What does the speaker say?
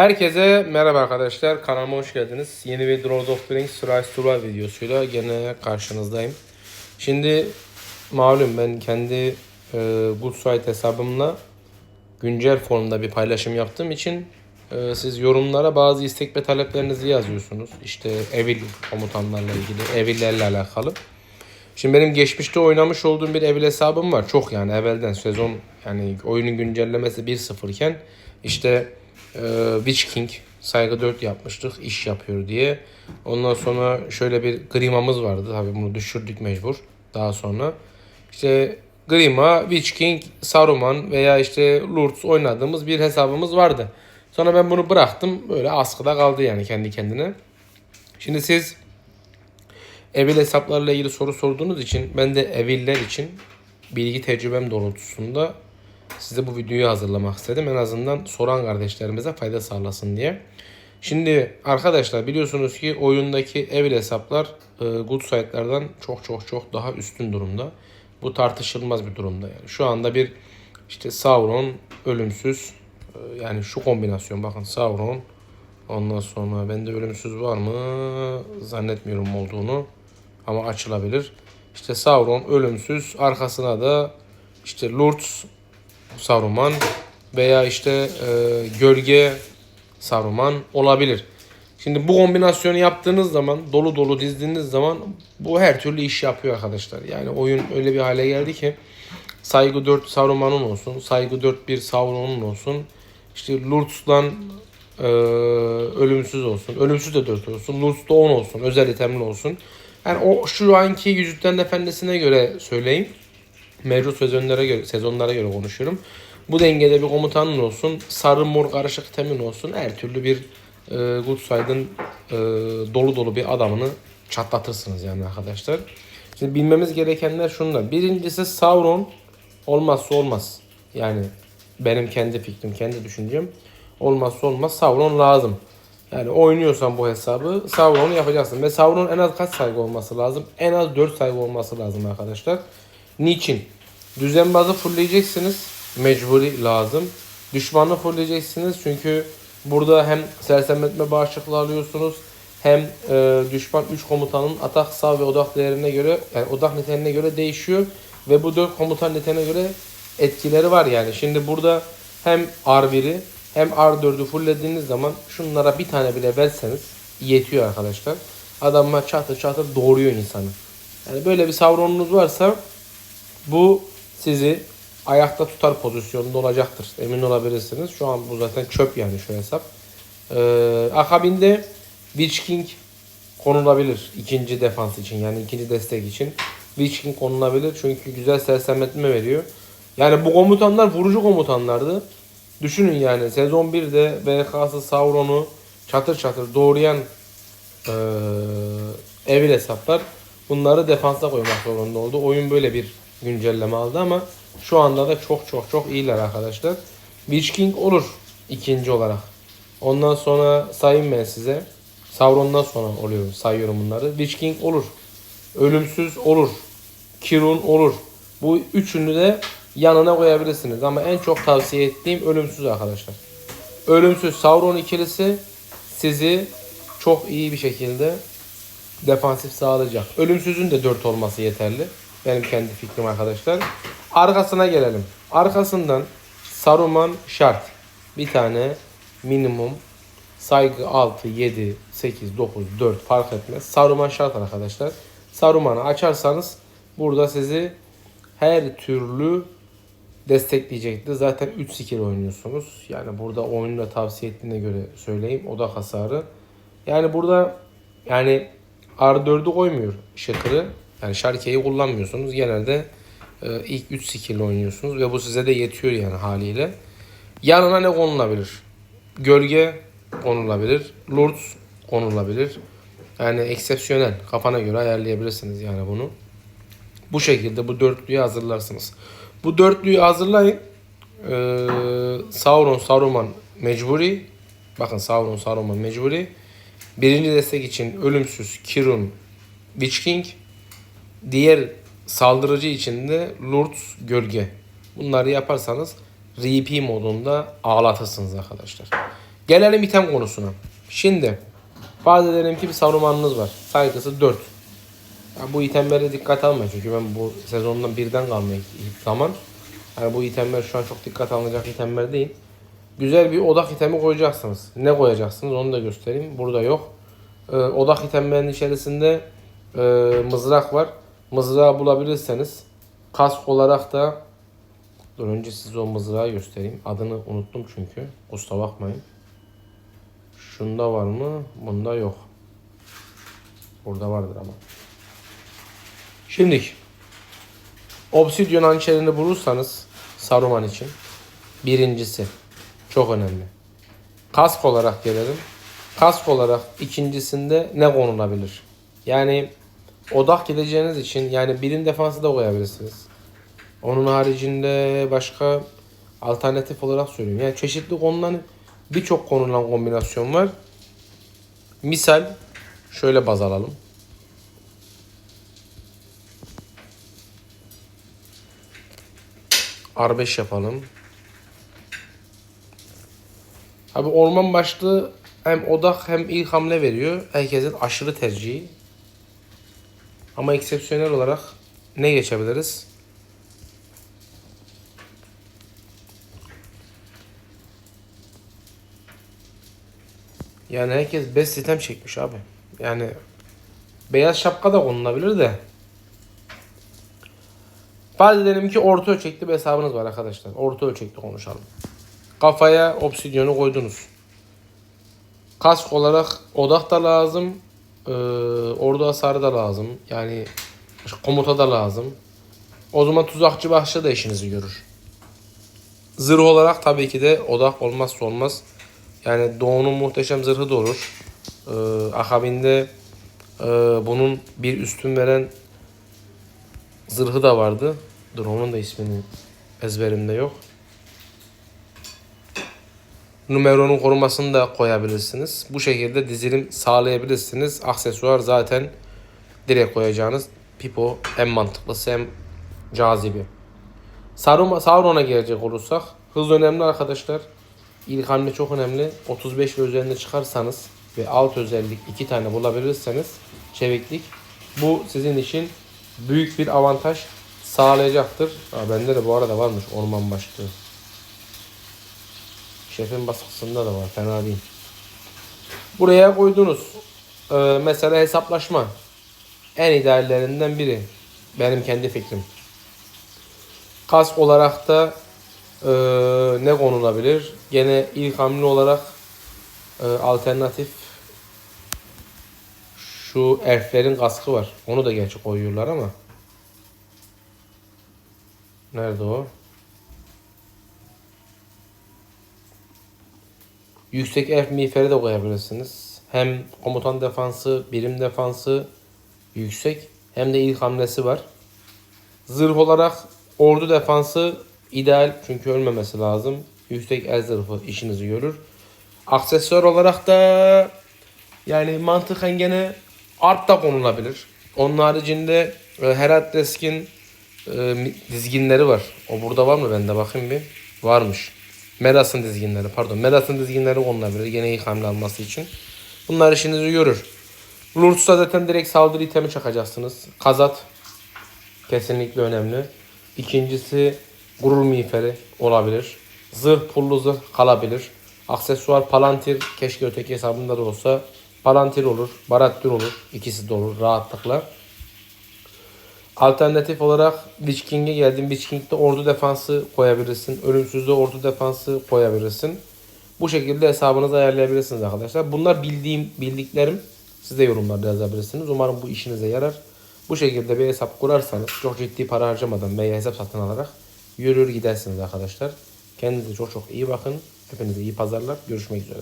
Herkese merhaba arkadaşlar. Kanalıma hoş geldiniz. Yeni bir Lord of the Rings Rise to Life videosuyla gene karşınızdayım. Şimdi malum ben kendi e, Good Site hesabımla güncel formda bir paylaşım yaptığım için e, siz yorumlara bazı istek ve taleplerinizi yazıyorsunuz. İşte Evil komutanlarla ilgili, Evil'lerle alakalı. Şimdi benim geçmişte oynamış olduğum bir Evil hesabım var. Çok yani evvelden sezon yani oyunun güncellemesi 1.0 iken işte e, Witch King saygı 4 yapmıştık iş yapıyor diye. Ondan sonra şöyle bir Grima'mız vardı. Tabii bunu düşürdük mecbur daha sonra. İşte Grima, Witch King, Saruman veya işte Lurtz oynadığımız bir hesabımız vardı. Sonra ben bunu bıraktım. Böyle askıda kaldı yani kendi kendine. Şimdi siz Evil hesaplarla ilgili soru sorduğunuz için ben de Eviller için bilgi tecrübem doğrultusunda size bu videoyu hazırlamak istedim. En azından soran kardeşlerimize fayda sağlasın diye. Şimdi arkadaşlar biliyorsunuz ki oyundaki Evil hesaplar e, Good Site'lardan çok çok çok daha üstün durumda. Bu tartışılmaz bir durumda yani. Şu anda bir işte Sauron ölümsüz e, yani şu kombinasyon bakın Sauron ondan sonra bende ölümsüz var mı zannetmiyorum olduğunu ama açılabilir. İşte Sauron ölümsüz arkasına da işte Lurtz Saruman veya işte e, gölge Saruman olabilir. Şimdi bu kombinasyonu yaptığınız zaman dolu dolu dizdiğiniz zaman bu her türlü iş yapıyor arkadaşlar. Yani oyun öyle bir hale geldi ki saygı 4 Saruman'ın olsun, saygı 4 bir Sauron'un olsun. İşte Lurtz'dan e, ölümsüz olsun. Ölümsüz de 4 olsun. Lurtz da 10 olsun. Özel itemli olsun. Yani o şu anki Yüzüklerin Efendisi'ne göre söyleyeyim mevcut sezonlara göre sezonlara göre konuşuyorum. Bu dengede bir komutanın olsun, sarı mor karışık temin olsun. Her türlü bir e, Good Side'ın e, dolu dolu bir adamını çatlatırsınız yani arkadaşlar. Şimdi bilmemiz gerekenler şunlar. Birincisi Sauron olmazsa olmaz. Yani benim kendi fikrim, kendi düşüncem. Olmazsa olmaz Sauron lazım. Yani oynuyorsan bu hesabı Sauron'u yapacaksın. Ve Sauron en az kaç saygı olması lazım? En az 4 saygı olması lazım arkadaşlar. Niçin? Düzenbazı fullleyeceksiniz. Mecburi lazım. Düşmanı fullleyeceksiniz çünkü burada hem sersemletme bağışıklığı alıyorsunuz hem e, düşman 3 komutanın atak sağ ve odak değerine göre yani odak niteliğine göre değişiyor ve bu 4 komutan niteline göre etkileri var yani. Şimdi burada hem R1'i hem R4'ü fulllediğiniz zaman şunlara bir tane bile verseniz yetiyor arkadaşlar. Adamlar çatır çatır doğuruyor insanı. Yani böyle bir savronunuz varsa bu sizi ayakta tutar pozisyonunda olacaktır. Emin olabilirsiniz. Şu an bu zaten çöp yani şu hesap. Ee, akabinde Witch King konulabilir. ikinci defans için yani ikinci destek için. Witch King konulabilir. Çünkü güzel sersemletme veriyor. Yani bu komutanlar vurucu komutanlardı. Düşünün yani sezon 1'de VK'sı Sauron'u çatır çatır doğrayan ee, evil hesaplar bunları defansa koymak zorunda oldu. Oyun böyle bir güncelleme aldı ama şu anda da çok çok çok iyiler arkadaşlar. Witch King olur ikinci olarak. Ondan sonra sayayım ben size. Sauron'dan sonra oluyor sayıyorum bunları. Witch King olur. Ölümsüz olur. Kirun olur. Bu üçünü de yanına koyabilirsiniz. Ama en çok tavsiye ettiğim ölümsüz arkadaşlar. Ölümsüz Sauron ikilisi sizi çok iyi bir şekilde defansif sağlayacak. Ölümsüzün de 4 olması yeterli. Benim kendi fikrim arkadaşlar. Arkasına gelelim. Arkasından Saruman şart. Bir tane minimum saygı 6, 7, 8, 9, 4 fark etmez. Saruman şart arkadaşlar. Saruman'ı açarsanız burada sizi her türlü destekleyecektir. Zaten 3 skill oynuyorsunuz. Yani burada oyunda tavsiye ettiğine göre söyleyeyim. Odak hasarı. Yani burada yani R4'ü koymuyor Shakır'ı. Yani Sharky'yi kullanmıyorsunuz. Genelde e, ilk 3 skill oynuyorsunuz ve bu size de yetiyor yani haliyle. Yanına ne konulabilir? Gölge konulabilir. Lurtz konulabilir. Yani eksepsiyonel. Kafana göre ayarlayabilirsiniz yani bunu. Bu şekilde bu dörtlüyü hazırlarsınız. Bu dörtlüyü hazırlayın. Ee, Sauron, Saruman mecburi. Bakın Sauron, Saruman mecburi. Birinci destek için ölümsüz Kirun, Witch King. Diğer saldırıcı için de Lurtz Gölge. Bunları yaparsanız RP modunda ağlatırsınız arkadaşlar. Gelelim item konusuna. Şimdi farz edelim ki bir sarumanınız var. Saygısı 4. Ya bu itemlere dikkat almayın çünkü ben bu sezondan birden kalma zaman. Yani bu itemler şu an çok dikkat alınacak itemler değil. Güzel bir odak itemi koyacaksınız. Ne koyacaksınız onu da göstereyim. Burada yok. Ee, odak itemlerin içerisinde e, mızrak var. Mızrağı bulabilirseniz kask olarak da dur önce size o mızrağı göstereyim. Adını unuttum çünkü. Kusura bakmayın. Şunda var mı? Bunda yok. Burada vardır ama. Şimdi Obsidian hançerini bulursanız Saruman için birincisi çok önemli. Kask olarak gelelim. Kask olarak ikincisinde ne konulabilir? Yani odak gideceğiniz için yani birin defansı da koyabilirsiniz. Onun haricinde başka alternatif olarak söylüyorum. Yani çeşitli konulan birçok konulan kombinasyon var. Misal şöyle baz alalım. R5 yapalım. Abi orman başlığı hem odak hem ilk hamle veriyor. Herkesin aşırı tercihi. Ama eksepsiyonel olarak ne geçebiliriz? Yani herkes best sistem çekmiş abi. Yani beyaz şapka da konulabilir de. Farz edelim ki orta ölçekli bir hesabınız var arkadaşlar. Orta ölçekli konuşalım. Kafaya obsidyonu koydunuz. Kask olarak odak da lazım. Ee, ordu hasarı da lazım. Yani komuta da lazım. O zaman tuzakçı başlığı da işinizi görür. Zırh olarak tabii ki de odak olmazsa olmaz. Yani Doğu'nun muhteşem zırhı da olur. Ee, akabinde e, bunun bir üstün veren zırhı da vardı. Dur onun da ismini ezberimde yok. Numeronun korumasını da koyabilirsiniz. Bu şekilde dizilim sağlayabilirsiniz. Aksesuar zaten direkt koyacağınız pipo en mantıklısı hem cazibi. Sauron, Sauron'a gelecek olursak hız önemli arkadaşlar. İlk hamle çok önemli. 35 ve üzerinde çıkarsanız ve alt özellik iki tane bulabilirseniz çeviklik bu sizin için büyük bir avantaj sağlayacaktır. Ha, bende de bu arada varmış orman başlığı. Şefin baskısında da var. Fena değil. Buraya koydunuz. Ee, mesela hesaplaşma. En ideallerinden biri. Benim kendi fikrim. Kask olarak da e, ne konulabilir? Gene ilk hamle olarak e, alternatif şu elflerin kaskı var. Onu da gerçi koyuyorlar ama. Nerede o? Yüksek elf miğferi de koyabilirsiniz. Hem komutan defansı, birim defansı yüksek hem de ilk hamlesi var. Zırh olarak ordu defansı ideal çünkü ölmemesi lazım. Yüksek el zırhı işinizi görür. Aksesuar olarak da yani mantıken gene art da konulabilir. Onun haricinde e, Herat Desk'in e, dizginleri var. O burada var mı bende bakayım bir. Varmış. Medas'ın dizginleri pardon. Medas'ın dizginleri konulabilir. Gene ilk hamle alması için. Bunlar işinizi görür. Lurtz'a zaten direkt saldırı itemi çakacaksınız. Kazat kesinlikle önemli. İkincisi gurur miğferi olabilir. Zırh pullu zırh kalabilir. Aksesuar palantir keşke öteki hesabında da olsa. Palantir olur, barattir olur. İkisi de olur rahatlıkla. Alternatif olarak Witch King'e geldim. Witch King'de ordu defansı koyabilirsin. Ölümsüzde ordu defansı koyabilirsin. Bu şekilde hesabınızı ayarlayabilirsiniz arkadaşlar. Bunlar bildiğim bildiklerim. Siz de yorumlarda yazabilirsiniz. Umarım bu işinize yarar. Bu şekilde bir hesap kurarsanız çok ciddi para harcamadan veya hesap satın alarak yürür gidersiniz arkadaşlar. Kendinize çok çok iyi bakın. Hepinize iyi pazarlar. Görüşmek üzere.